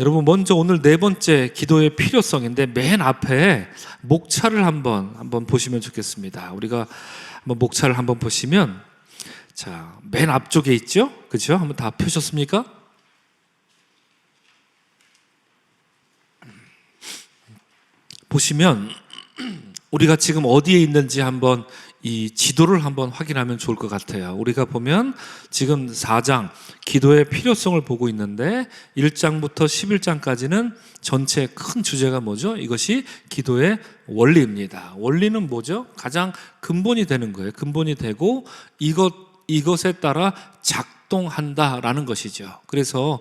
여러분 먼저 오늘 네 번째 기도의 필요성인데 맨 앞에 목차를 한번 한번 보시면 좋겠습니다. 우리가 한번 목차를 한번 보시면 자, 맨 앞쪽에 있죠? 그죠? 한번 다 펴셨습니까? 보시면 우리가 지금 어디에 있는지 한번 이 지도를 한번 확인하면 좋을 것 같아요. 우리가 보면 지금 4장 기도의 필요성을 보고 있는데 1장부터 11장까지는 전체 큰 주제가 뭐죠? 이것이 기도의 원리입니다. 원리는 뭐죠? 가장 근본이 되는 거예요. 근본이 되고 이것 이것에 따라 작 동한다라는 것이죠. 그래서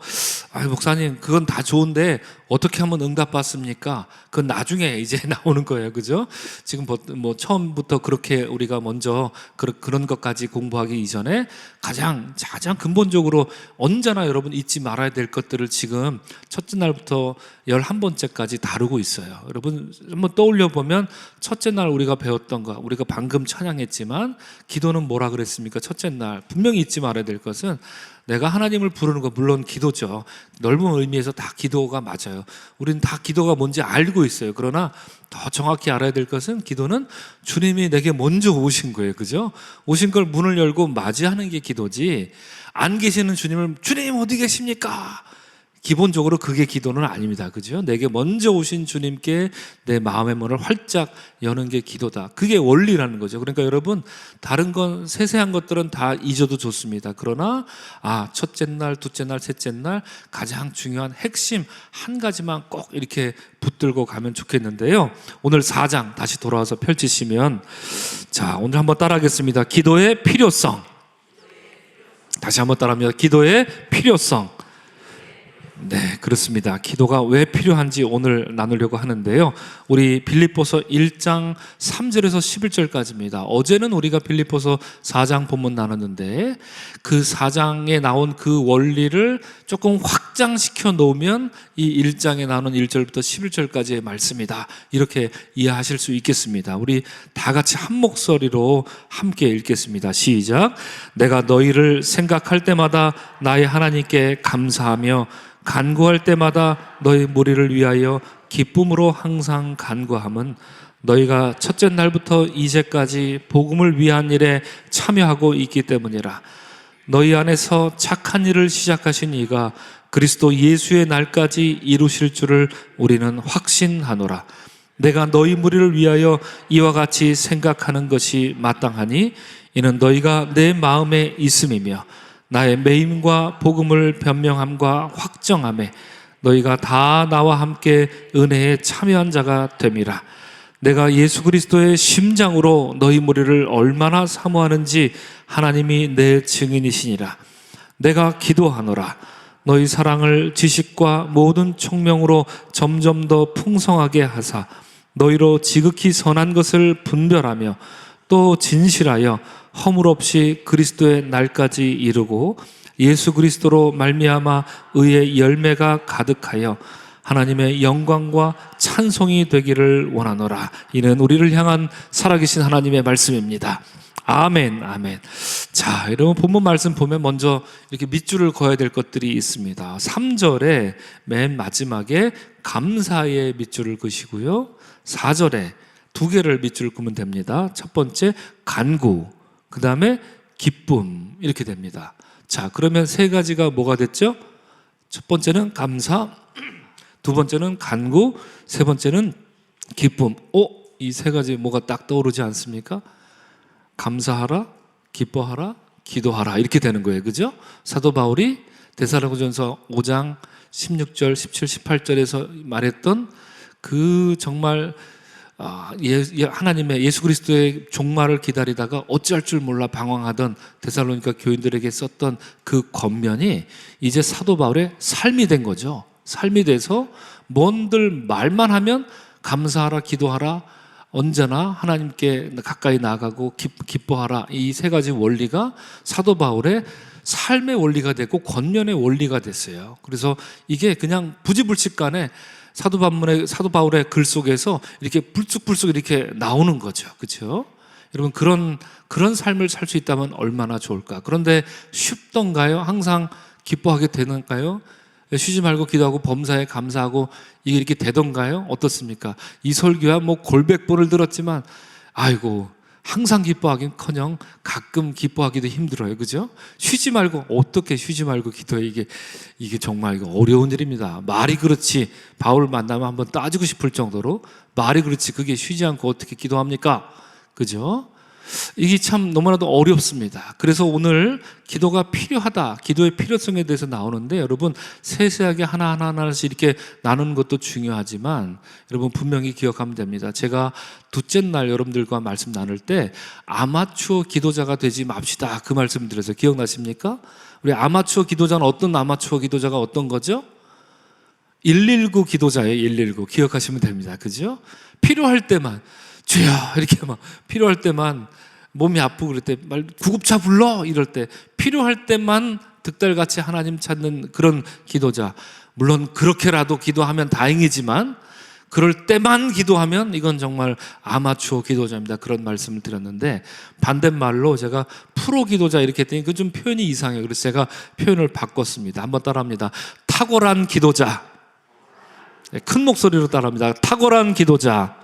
아 목사님 그건 다 좋은데 어떻게 하면 응답받습니까? 그건 나중에 이제 나오는 거예요, 그죠? 지금 뭐- 뭐 처음부터 그렇게 우리가 먼저 그런 것까지 공부하기 이전에 가장 가장 근본적으로 언제나 여러분 잊지 말아야 될 것들을 지금 첫째 날부터 열한 번째까지 다루고 있어요. 여러분 한번 떠올려 보면 첫째 날 우리가 배웠던 거, 우리가 방금 찬양했지만 기도는 뭐라 그랬습니까? 첫째 날 분명히 잊지 말아야 될 것은 내가 하나님을 부르는 거 물론 기도죠. 넓은 의미에서 다 기도가 맞아요. 우리는 다 기도가 뭔지 알고 있어요. 그러나 더 정확히 알아야 될 것은 기도는 주님이 내게 먼저 오신 거예요. 그죠? 오신 걸 문을 열고 맞이하는 게 기도지. 안 계시는 주님을 주님 어디 계십니까? 기본적으로 그게 기도는 아닙니다. 그죠? 내게 먼저 오신 주님께 내 마음의 문을 활짝 여는 게 기도다. 그게 원리라는 거죠. 그러니까 여러분, 다른 건 세세한 것들은 다 잊어도 좋습니다. 그러나, 아, 첫째 날, 둘째 날, 셋째 날 가장 중요한 핵심 한 가지만 꼭 이렇게 붙들고 가면 좋겠는데요. 오늘 4장 다시 돌아와서 펼치시면, 자, 오늘 한번 따라 하겠습니다. 기도의 필요성. 다시 한번 따라 합니다. 기도의 필요성. 네, 그렇습니다. 기도가 왜 필요한지 오늘 나누려고 하는데요. 우리 빌립보서 1장 3절에서 11절까지입니다. 어제는 우리가 빌립보서 4장 본문 나눴는데 그 4장에 나온 그 원리를 조금 확장시켜 놓으면 이 1장에 나오는 1절부터 11절까지의 말씀이다. 이렇게 이해하실 수 있겠습니다. 우리 다 같이 한 목소리로 함께 읽겠습니다. 시작. 내가 너희를 생각할 때마다 나의 하나님께 감사하며 간구할 때마다 너희 무리를 위하여 기쁨으로 항상 간구함은 너희가 첫째 날부터 이제까지 복음을 위한 일에 참여하고 있기 때문이라. 너희 안에서 착한 일을 시작하신 이가 그리스도 예수의 날까지 이루실 줄을 우리는 확신하노라. 내가 너희 무리를 위하여 이와 같이 생각하는 것이 마땅하니 이는 너희가 내 마음에 있음이며 나의 매임과 복음을 변명함과 확정함에 너희가 다 나와 함께 은혜에 참여한 자가 됨이라. 내가 예수 그리스도의 심장으로 너희 무리를 얼마나 사모하는지 하나님이 내 증인이시니라. 내가 기도하노라. 너희 사랑을 지식과 모든 총명으로 점점 더 풍성하게 하사 너희로 지극히 선한 것을 분별하며 또 진실하여 허물 없이 그리스도의 날까지 이루고 예수 그리스도로 말미암아 의의 열매가 가득하여 하나님의 영광과 찬송이 되기를 원하노라. 이는 우리를 향한 살아계신 하나님의 말씀입니다. 아멘, 아멘. 자, 여러분 본문 말씀 보면 먼저 이렇게 밑줄을 그어야 될 것들이 있습니다. 3절에 맨 마지막에 감사의 밑줄을 그시고요. 4절에 두 개를 밑줄을 그으면 됩니다. 첫 번째 간구, 그 다음에 기쁨 이렇게 됩니다. 자, 그러면 세 가지가 뭐가 됐죠? 첫 번째는 감사, 두 번째는 간구, 세 번째는 기쁨. 어? 이세 가지 뭐가 딱 떠오르지 않습니까? 감사하라, 기뻐하라, 기도하라 이렇게 되는 거예요. 그죠? 사도 바울이 데살로니가전서 5장 16절, 17, 18절에서 말했던 그 정말 하나님의 예수 그리스도의 종말을 기다리다가 어찌할 줄 몰라 방황하던 데살로니가 교인들에게 썼던 그 겉면이 이제 사도 바울의 삶이 된 거죠. 삶이 돼서 뭔들 말만 하면 감사하라, 기도하라, 언제나 하나님께 가까이 나가고 기뻐하라 이 세 가지 원리가 사도 바울의 삶의 원리가 됐고 권면의 원리가 됐어요. 그래서 이게 그냥 부지불식간에 사도 바울의 사도 바울의 글 속에서 이렇게 불쑥불쑥 이렇게 나오는 거죠. 그렇죠? 여러분 그런 그런 삶을 살 수 있다면 얼마나 좋을까? 그런데 쉽던가요? 항상 기뻐하게 되는가요? 쉬지 말고 기도하고 범사에 감사하고 이게 이렇게 되던가요? 어떻습니까? 이 설교야 뭐 골백번을 들었지만 아이고 항상 기뻐하긴커녕 가끔 기뻐하기도 힘들어요, 그죠? 쉬지 말고 어떻게 쉬지 말고 기도해 이게 이게 정말 이거 어려운 일입니다. 말이 그렇지 바울 만나면 한번 따지고 싶을 정도로 말이 그렇지 그게 쉬지 않고 어떻게 기도합니까? 그죠? 이게 참 너무나도 어렵습니다. 그래서 오늘 기도가 필요하다, 기도의 필요성에 대해서 나오는데 여러분 세세하게 하나하나 하나씩 이렇게 나누는 것도 중요하지만 여러분 분명히 기억하면 됩니다. 제가 둘째 날 여러분들과 말씀 나눌 때 아마추어 기도자가 되지 맙시다 그 말씀 드려서 기억나십니까? 우리 아마추어 기도자는 어떤 아마추어 기도자가 어떤 거죠? 119 기도자예요, 119. 기억하시면 됩니다. 그죠? 필요할 때만 주여 이렇게 막 필요할 때만 몸이 아프고 그럴 때 말 구급차 불러 이럴 때 필요할 때만 득달같이 하나님 찾는 그런 기도자 물론 그렇게라도 기도하면 다행이지만 그럴 때만 기도하면 이건 정말 아마추어 기도자입니다. 그런 말씀을 드렸는데 반대말로 제가 프로 기도자 이렇게 했더니 그 좀 표현이 이상해요. 그래서 제가 표현을 바꿨습니다. 한번 따라합니다. 탁월한 기도자. 네, 큰 목소리로 따라합니다. 탁월한 기도자.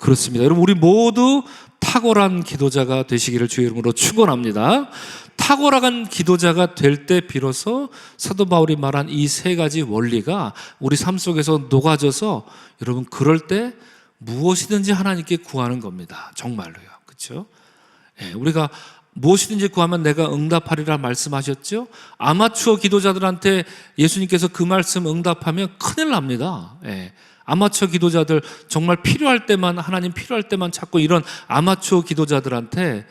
그렇습니다. 여러분 우리 모두 탁월한 기도자가 되시기를 주의 이름으로 축원합니다. 탁월한 기도자가 될 때 비로소 사도 바울이 말한 이 세 가지 원리가 우리 삶 속에서 녹아져서 여러분 그럴 때 무엇이든지 하나님께 구하는 겁니다. 정말로요. 그렇죠? 예, 우리가 무엇이든지 구하면 내가 응답하리라 말씀하셨죠? 아마추어 기도자들한테 예수님께서 그 말씀 응답하면 큰일 납니다. 예. 아마추어 기도자들 정말 필요할 때만 하나님 필요할 때만 찾고 이런 아마추어 기도자들한테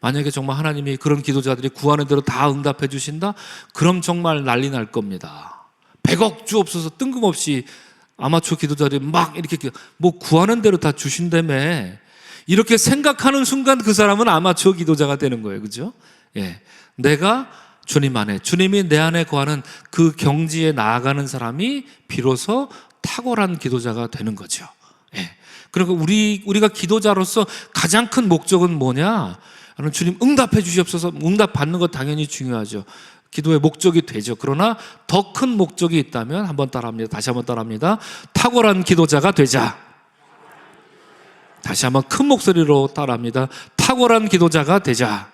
만약에 정말 하나님이 그런 기도자들이 구하는 대로 다 응답해 주신다? 그럼 정말 난리 날 겁니다. 100억 주옵소서 뜬금없이 아마추어 기도자들이 막 이렇게 뭐 구하는 대로 다 주신다며 이렇게 생각하는 순간 그 사람은 아마추어 기도자가 되는 거예요. 그죠? 예. 내가 주님 안에, 주님이 내 안에 거하는 그 경지에 나아가는 사람이 비로소 탁월한 기도자가 되는 거죠. 예. 그리고 우리 우리가 기도자로서 가장 큰 목적은 뭐냐? 주님 응답해 주시옵소서. 응답 받는 것 당연히 중요하죠. 기도의 목적이 되죠. 그러나 더 큰 목적이 있다면 한번 따라합니다. 다시 한번 따라합니다. 탁월한 기도자가 되자. 다시 한번 큰 목소리로 따라합니다. 탁월한 기도자가 되자.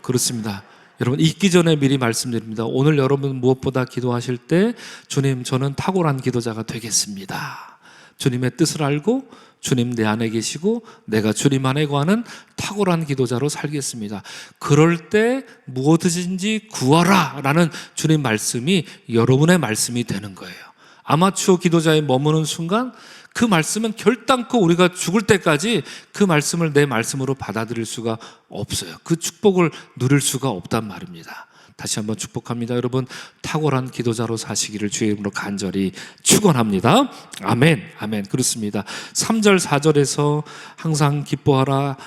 그렇습니다. 여러분 잊기 전에 미리 말씀드립니다. 오늘 여러분 무엇보다 기도하실 때 주님 저는 탁월한 기도자가 되겠습니다. 주님의 뜻을 알고 주님 내 안에 계시고 내가 주님 안에 거하는 탁월한 기도자로 살겠습니다. 그럴 때 무엇이든지 구하라라는 주님 말씀이 여러분의 말씀이 되는 거예요. 아마추어 기도자에 머무는 순간 그 말씀은 결단코 우리가 죽을 때까지 그 말씀을 내 말씀으로 받아들일 수가 없어요. 그 축복을 누릴 수가 없단 말입니다. 다시 한번 축복합니다. 여러분 탁월한 기도자로 사시기를 주의 이름으로 간절히 축원합니다. 아멘. 아멘. 그렇습니다. 3절 4절에서 항상 기뻐하라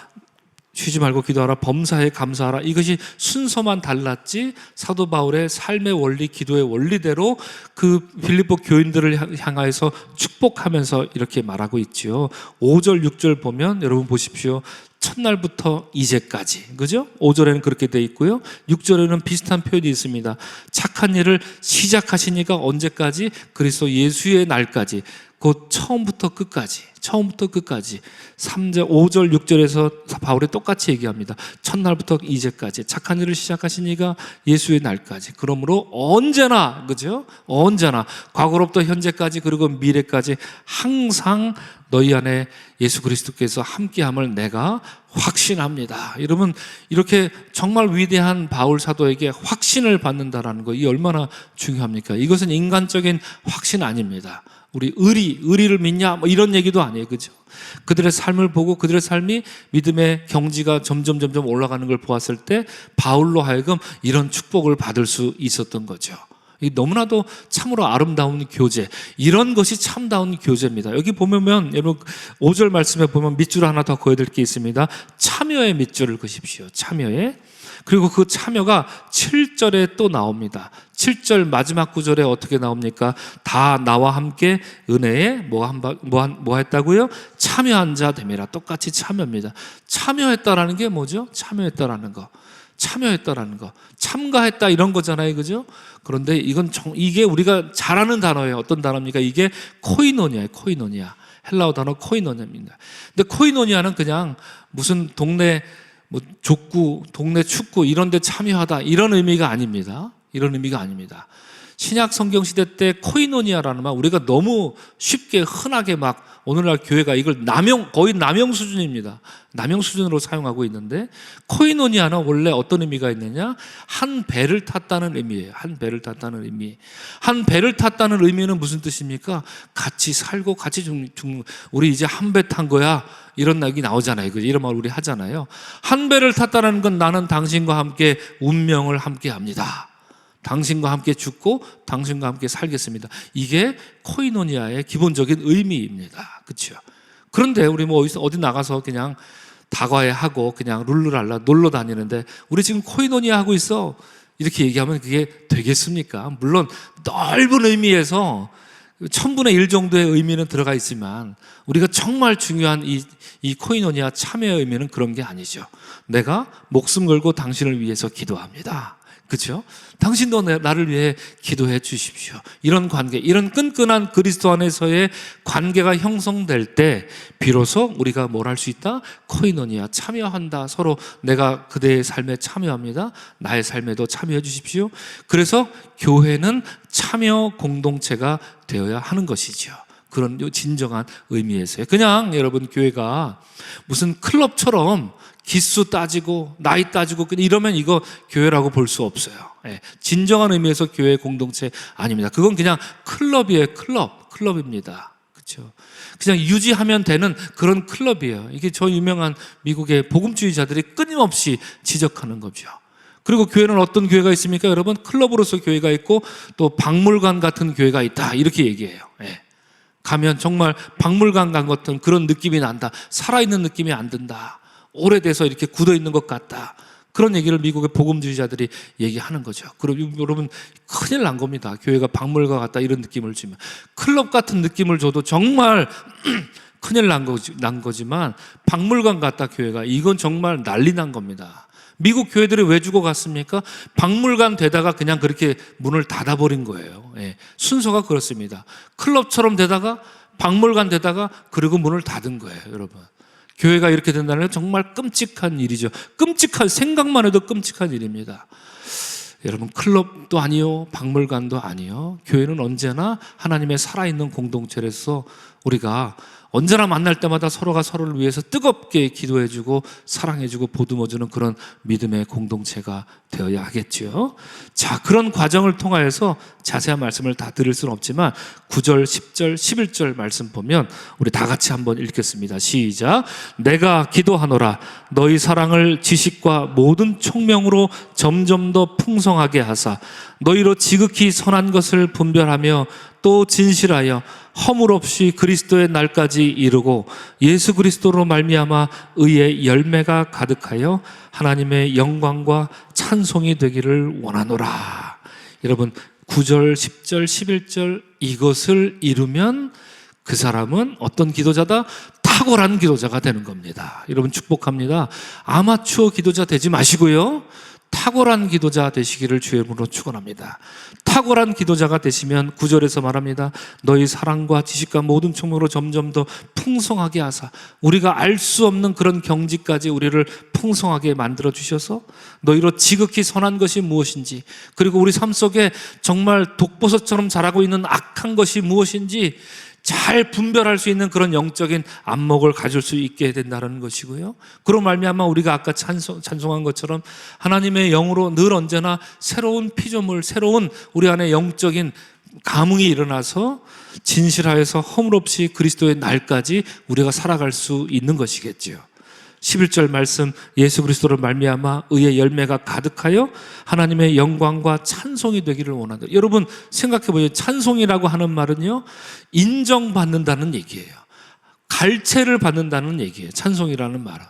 쉬지 말고 기도하라 범사에 감사하라. 이것이 순서만 달랐지 사도 바울의 삶의 원리 기도의 원리대로 그 빌립보 교인들을 향하여서 축복하면서 이렇게 말하고 있지요. 5절 6절 보면 여러분 보십시오. 첫날부터 이제까지. 그죠? 5절에는 그렇게 돼 있고요. 6절에는 비슷한 표현이 있습니다. 착한 일을 시작하시니까 언제까지? 그리스도 예수의 날까지 곧 처음부터 끝까지 처음부터 끝까지 3절, 5절, 6절에서 바울이 똑같이 얘기합니다. 첫날부터 이제까지 착한 일을 시작하시니까 예수의 날까지. 그러므로 언제나 그죠? 언제나 과거로부터 현재까지 그리고 미래까지 항상 너희 안에 예수 그리스도께서 함께함을 내가 확신합니다. 여러분 이렇게 정말 위대한 바울 사도에게 확신을 받는다라는 거 이 얼마나 중요합니까? 이것은 인간적인 확신 아닙니다. 우리 의리, 의리를 믿냐? 뭐 이런 얘기도 아니에요. 그죠? 그들의 삶을 보고 그들의 삶이 믿음의 경지가 점점 점점 올라가는 걸 보았을 때 바울로 하여금 이런 축복을 받을 수 있었던 거죠. 이 너무나도 참으로 아름다운 교제. 이런 것이 참다운 교제입니다. 여기 보면 여러분 5절 말씀에 보면 밑줄 하나 더 그어야 될 게 있습니다. 참여의 밑줄을 그십시오. 참여의 그리고 그 참여가 7절에 또 나옵니다. 7절 마지막 구절에 어떻게 나옵니까? 다 나와 함께 은혜에 뭐, 한, 뭐, 한, 뭐 했다고요? 참여한 자 됨이라. 똑같이 참여입니다. 참여했다라는 게 뭐죠? 참여했다라는 거. 참여했다라는 거, 참가했다 이런 거잖아요, 그죠? 그런데 이건 정, 이게 우리가 잘 아는 단어예요. 어떤 단어입니까? 이게 코이노니아예요, 코이노니아. 헬라어 단어 코이노니아입니다. 근데 코이노니아는 그냥 무슨 동네 뭐 족구, 동네 축구 이런 데 참여하다 이런 의미가 아닙니다. 이런 의미가 아닙니다. 신약 성경 시대 때 코이노니아라는 말 우리가 너무 쉽게 흔하게 막 오늘날 교회가 이걸 남용 거의 남용 수준입니다. 남용 수준으로 사용하고 있는데 코이노니아는 원래 어떤 의미가 있느냐? 한 배를 탔다는 의미예요. 한 배를 탔다는 의미. 한 배를 탔다는 의미는 무슨 뜻입니까? 같이 살고 같이 죽, 죽 우리 이제 한 배 탄 거야. 이런 얘기 나오잖아요. 이런 말 우리 하잖아요. 한 배를 탔다는 건 나는 당신과 함께 운명을 함께 합니다. 당신과 함께 죽고 당신과 함께 살겠습니다. 이게 코이노니아의 기본적인 의미입니다. 그렇죠? 그런데 우리 뭐 어디서 어디 나가서 그냥 다과에 하고 그냥 룰루랄라 놀러 다니는데 우리 지금 코이노니아 하고 있어. 이렇게 얘기하면 그게 되겠습니까? 물론 넓은 의미에서 천분의 일 정도의 의미는 들어가 있지만 우리가 정말 중요한 이, 이 코이노니아 참여의 의미는 그런 게 아니죠. 내가 목숨 걸고 당신을 위해서 기도합니다. 그렇죠? 당신도 내- 나를 위해 기도해 주십시오. 이런 관계, 이런 끈끈한 그리스도 안에서의 관계가 형성될 때 비로소 우리가 뭘 할 수 있다? 코이노니아 참여한다. 서로 내가 그대의 삶에 참여합니다. 나의 삶에도 참여해 주십시오. 그래서 교회는 참여 공동체가 되어야 하는 것이죠. 그런 요 진정한 의미에서요. 그냥 여러분 교회가 무슨 클럽처럼 기수 따지고 나이 따지고 이러면 이거 교회라고 볼 수 없어요. 예, 진정한 의미에서 교회 공동체 아닙니다. 그건 그냥 클럽이에요. 클럽, 클럽입니다. 그렇죠. 그냥 유지하면 되는 그런 클럽이에요. 이게 저 유명한 미국의 복음주의자들이 끊임없이 지적하는 거죠. 그리고 교회는 어떤 교회가 있습니까? 여러분 클럽으로서 교회가 있고 또 박물관 같은 교회가 있다 이렇게 얘기해요. 예. 가면 정말 박물관 간 같은 그런 느낌이 난다. 살아있는 느낌이 안 든다. 오래돼서 이렇게 굳어 있는 것 같다. 그런 얘기를 미국의 복음주의자들이 얘기하는 거죠. 그럼 여러분 큰일 난 겁니다. 교회가 박물관 같다 이런 느낌을 주면 클럽 같은 느낌을 줘도 정말 큰일 난, 거지, 난 거지만 박물관 같다 교회가 이건 정말 난리 난 겁니다. 미국 교회들이 왜 죽어갔습니까? 박물관 되다가 그냥 그렇게 문을 닫아버린 거예요. 예, 순서가 그렇습니다. 클럽처럼 되다가 박물관 되다가 그리고 문을 닫은 거예요, 여러분. 교회가 이렇게 된다는 건 정말 끔찍한 일이죠. 끔찍한 생각만 해도 끔찍한 일입니다. 여러분 클럽도 아니요, 박물관도 아니요. 교회는 언제나 하나님의 살아있는 공동체로서 우리가 언제나 만날 때마다 서로가 서로를 위해서 뜨겁게 기도해주고 사랑해주고 보듬어주는 그런 믿음의 공동체가 되어야 하겠지요. 자, 그런 과정을 통하여서 자세한 말씀을 다 들을 수는 없지만 9절, 10절, 11절 말씀 보면 우리 다 같이 한번 읽겠습니다. 시작. 내가 기도하노라 너희 사랑을 지식과 모든 총명으로 점점 더 풍성하게 하사 너희로 지극히 선한 것을 분별하며 또 진실하여 허물 없이 그리스도의 날까지 이르고 예수 그리스도로 말미암아 의의 열매가 가득하여 하나님의 영광과 찬송이 되기를 원하노라. 여러분 9절, 10절, 11절 이것을 이루면 그 사람은 어떤 기도자다? 탁월한 기도자가 되는 겁니다. 여러분 축복합니다. 아마추어 기도자 되지 마시고요. 탁월한 기도자 되시기를 주의 이름으로 축원합니다. 탁월한 기도자가 되시면 구절에서 말합니다. 너희 사랑과 지식과 모든 총명으로 점점 더 풍성하게 하사 우리가 알 수 없는 그런 경지까지 우리를 풍성하게 만들어 주셔서 너희로 지극히 선한 것이 무엇인지 그리고 우리 삶 속에 정말 독버섯처럼 자라고 있는 악한 것이 무엇인지 잘 분별할 수 있는 그런 영적인 안목을 가질 수 있게 된다는 것이고요. 그런 말미암아 우리가 아까 찬송, 찬송한 것처럼 하나님의 영으로 늘 언제나 새로운 피조물, 새로운 우리 안에 영적인 감흥이 일어나서 진실하여서 허물 없이 그리스도의 날까지 우리가 살아갈 수 있는 것이겠지요. 11절 말씀 예수 그리스도를 말미암아 의의 열매가 가득하여 하나님의 영광과 찬송이 되기를 원한다. 여러분 생각해 보세요. 찬송이라고 하는 말은요. 인정받는다는 얘기예요. 갈채를 받는다는 얘기예요. 찬송이라는 말은.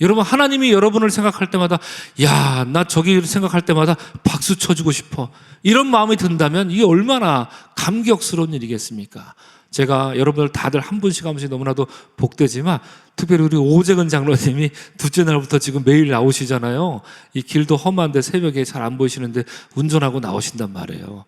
여러분 하나님이 여러분을 생각할 때마다 야, 나 저기 생각할 때마다 박수 쳐 주고 싶어. 이런 마음이 든다면 이게 얼마나 감격스러운 일이겠습니까? 제가 여러분들 다들 한 분씩 한 분씩 너무나도 복되지만 특별히 우리 오재근 장로님이 둘째 날부터 지금 매일 나오시잖아요. 이 길도 험한데 새벽에 잘 안 보이시는데 운전하고 나오신단 말이에요.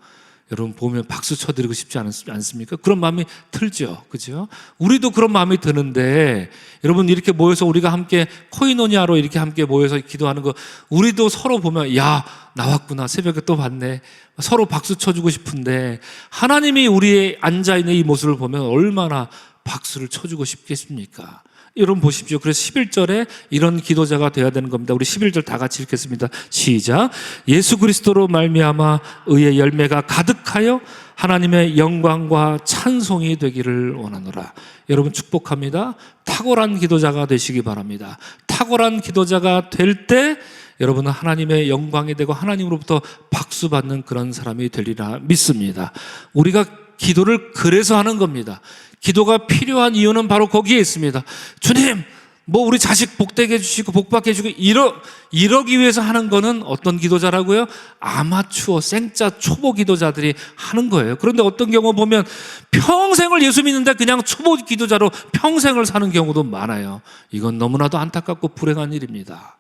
여러분 보면 박수 쳐드리고 싶지 않, 않습니까? 그런 마음이 들죠. 그죠? 우리도 그런 마음이 드는데 여러분 이렇게 모여서 우리가 함께 코이노니아로 이렇게 함께 모여서 기도하는 거 우리도 서로 보면 야 나왔구나 새벽에 또 봤네 서로 박수 쳐주고 싶은데 하나님이 우리의 앉아있는 이 모습을 보면 얼마나 박수를 쳐주고 싶겠습니까? 여러분 보십시오. 그래서 11절에 이런 기도자가 되어야 되는 겁니다. 우리 11절 다 같이 읽겠습니다. 시작. 예수 그리스도로 말미암아 의의 열매가 가득하여 하나님의 영광과 찬송이 되기를 원하노라. 여러분 축복합니다. 탁월한 기도자가 되시기 바랍니다. 탁월한 기도자가 될 때 여러분은 하나님의 영광이 되고 하나님으로부터 박수 받는 그런 사람이 되리라 믿습니다. 우리가 기도를 그래서 하는 겁니다. 기도가 필요한 이유는 바로 거기에 있습니다. 주님, 뭐 우리 자식 복되게 해주시고 복받게 해주고 이러 이러기 위해서 하는 거는 어떤 기도자라고요? 아마추어 생짜 초보 기도자들이 하는 거예요. 그런데 어떤 경우 보면 평생을 예수 믿는데 그냥 초보 기도자로 평생을 사는 경우도 많아요. 이건 너무나도 안타깝고 불행한 일입니다.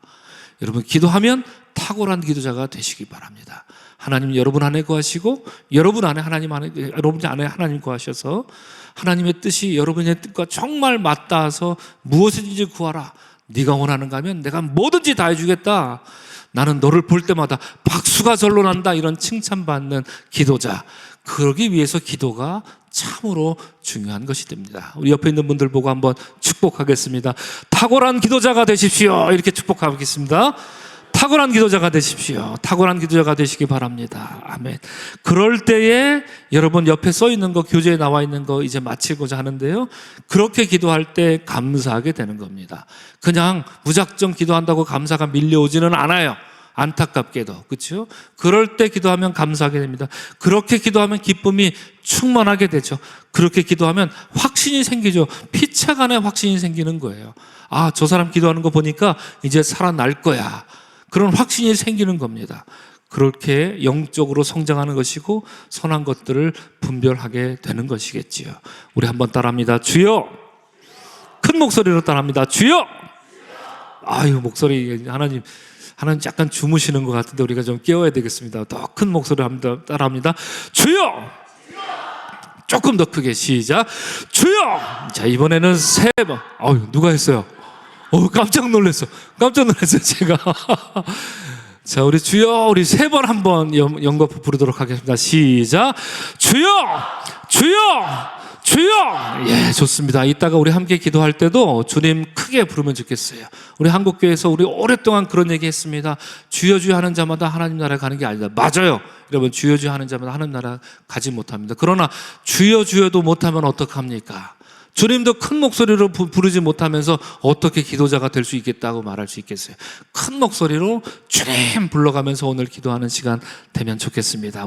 여러분 기도하면 탁월한 기도자가 되시기 바랍니다. 하나님 여러분 안에 거하시고 여러분 안에 하나님 안에 여러분 안에 하나님 거하셔서 하나님의 뜻이 여러분의 뜻과 정말 맞닿아서 무엇이든지 구하라. 네가 원하는가 하면 내가 뭐든지 다 해주겠다. 나는 너를 볼 때마다 박수가 절로 난다. 이런 칭찬받는 기도자. 그러기 위해서 기도가 참으로 중요한 것이 됩니다. 우리 옆에 있는 분들 보고 한번 축복하겠습니다. 탁월한 기도자가 되십시오. 이렇게 축복하겠습니다. 탁월한 기도자가 되십시오. 탁월한 기도자가 되시기 바랍니다. 아멘. 그럴 때에 여러분 옆에 써 있는 거 교재에 나와 있는 거 이제 마치고자 하는데요. 그렇게 기도할 때 감사하게 되는 겁니다. 그냥 무작정 기도한다고 감사가 밀려오지는 않아요. 안타깝게도 그렇죠? 그럴 때 기도하면 감사하게 됩니다. 그렇게 기도하면 기쁨이 충만하게 되죠. 그렇게 기도하면 확신이 생기죠. 피차간에 확신이 생기는 거예요. 아, 저 사람 기도하는 거 보니까 이제 살아날 거야. 그런 확신이 생기는 겁니다. 그렇게 영적으로 성장하는 것이고 선한 것들을 분별하게 되는 것이겠지요. 우리 한번 따라합니다. 주여! 큰 목소리로 따라합니다. 주여! 아유, 목소리, 하나님, 하나님 약간 주무시는 것 같은데 우리가 좀 깨워야 되겠습니다. 더 큰 목소리로 합니다. 따라합니다. 주여! 조금 더 크게 시작. 주여! 자, 이번에는 세 번. 아유, 누가 했어요? 어, 깜짝 놀랐어. 깜짝 놀랐어요, 제가. 자, 우리 주여, 우리 세 번 한번 연거푸 부르도록 하겠습니다. 시작. 주여! 주여! 주여! 예, 좋습니다. 이따가 우리 함께 기도할 때도 주님 크게 부르면 좋겠어요. 우리 한국교회에서 우리 오랫동안 그런 얘기 했습니다. 주여 주여 하는 자마다 하나님 나라에 가는 게 아니다. 맞아요. 여러분, 주여 주여 하는 자마다 하나님 나라 가지 못합니다. 그러나 주여 주여도 못하면 어떡합니까? 주님도 큰 목소리로 부- 부르지 못하면서 어떻게 기도자가 될 수 있겠다고 말할 수 있겠어요? 큰 목소리로 주님 불러가면서 오늘 기도하는 시간 되면 좋겠습니다.